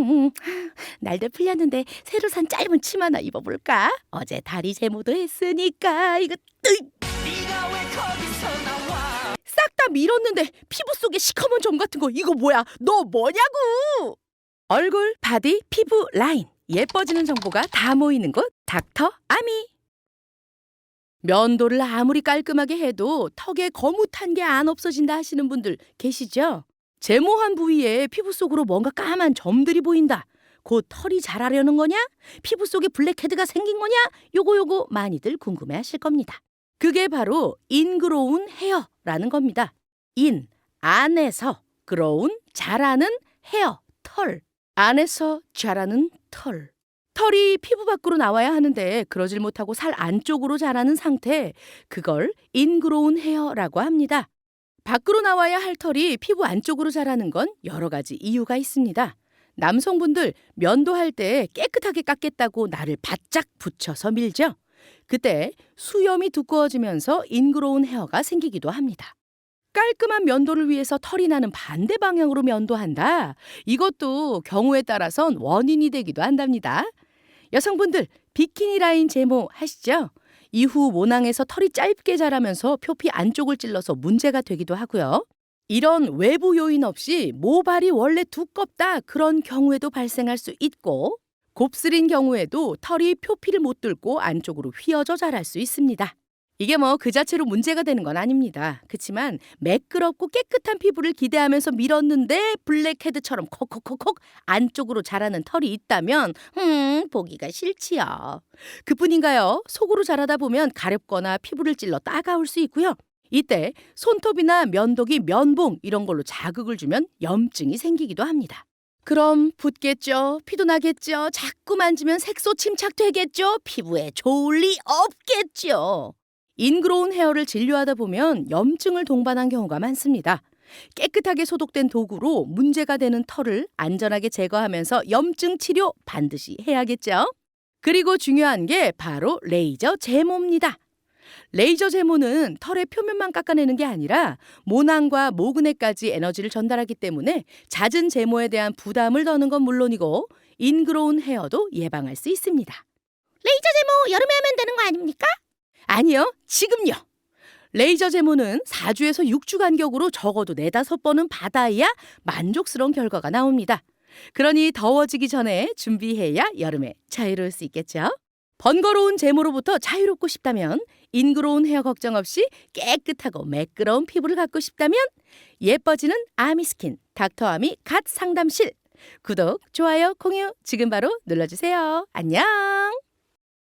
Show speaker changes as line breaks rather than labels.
음, 날도 풀렸는데 새로 산 짧은 치마나 입어볼까? 어제 다리 제모도 했으니까 이거 싹 다 밀었는데 피부 속에 시커먼 점 같은 거 이거 뭐야? 너 뭐냐고? 얼굴, 바디, 피부 라인 예뻐지는 정보가 다 모이는 곳 닥터 아미. 면도를 아무리 깔끔하게 해도 턱에 거뭇한 게 안 없어진다 하시는 분들 계시죠? 제모한 부위에 피부 속으로 뭔가 까만 점들이 보인다. 곧 털이 자라려는 거냐? 피부 속에 블랙헤드가 생긴 거냐? 요거 요거 많이들 궁금해 하실 겁니다. 그게 바로 인그로운 헤어라는 겁니다. 인, 안에서, 그로운, 자라는 헤어, 털. 안에서 자라는 털. 털이 피부 밖으로 나와야 하는데 그러질 못하고 살 안쪽으로 자라는 상태, 그걸 인그로운 헤어라고 합니다. 밖으로 나와야 할 털이 피부 안쪽으로 자라는 건 여러 가지 이유가 있습니다. 남성분들 면도할 때 깨끗하게 깎겠다고 나를 바짝 붙여서 밀죠. 그때 수염이 두꺼워지면서 인그로운 헤어가 생기기도 합니다. 깔끔한 면도를 위해서 털이 나는 반대 방향으로 면도한다. 이것도 경우에 따라선 원인이 되기도 한답니다. 여성분들 비키니 라인 제모 하시죠? 이후 모낭에서 털이 짧게 자라면서 표피 안쪽을 찔러서 문제가 되기도 하고요. 이런 외부 요인 없이 모발이 원래 두껍다 그런 경우에도 발생할 수 있고 곱슬인 경우에도 털이 표피를 못 뚫고 안쪽으로 휘어져 자랄 수 있습니다. 이게 뭐 그 자체로 문제가 되는 건 아닙니다. 그렇지만 매끄럽고 깨끗한 피부를 기대하면서 밀었는데 블랙헤드처럼 콕콕콕콕 안쪽으로 자라는 털이 있다면 음 보기가 싫지요. 그뿐인가요? 속으로 자라다 보면 가렵거나 피부를 찔러 따가울 수 있고요. 이때 손톱이나 면도기, 면봉 이런 걸로 자극을 주면 염증이 생기기도 합니다. 그럼 붓겠죠? 피도 나겠죠? 자꾸 만지면 색소 침착되겠죠? 피부에 좋을 리 없겠죠? 인그로운 헤어를 진료하다 보면 염증을 동반한 경우가 많습니다. 깨끗하게 소독된 도구로 문제가 되는 털을 안전하게 제거하면서 염증 치료 반드시 해야겠죠? 그리고 중요한 게 바로 레이저 제모입니다. 레이저 제모는 털의 표면만 깎아내는 게 아니라 모낭과 모근에까지 에너지를 전달하기 때문에 잦은 제모에 대한 부담을 더는 건 물론이고 인그로운 헤어도 예방할 수 있습니다.
레이저 제모 여름에 하면 되는 거 아닙니까?
아니요, 지금요. 레이저 제모는 4주에서 6주 간격으로 적어도 4, 5번은 받아야 만족스러운 결과가 나옵니다. 그러니 더워지기 전에 준비해야 여름에 자유로울 수 있겠죠? 번거로운 제모로부터 자유롭고 싶다면 인그로운 헤어 걱정 없이 깨끗하고 매끄러운 피부를 갖고 싶다면 예뻐지는 아미스킨 닥터 아미 갓 상담실 구독, 좋아요, 공유 지금 바로 눌러주세요. 안녕!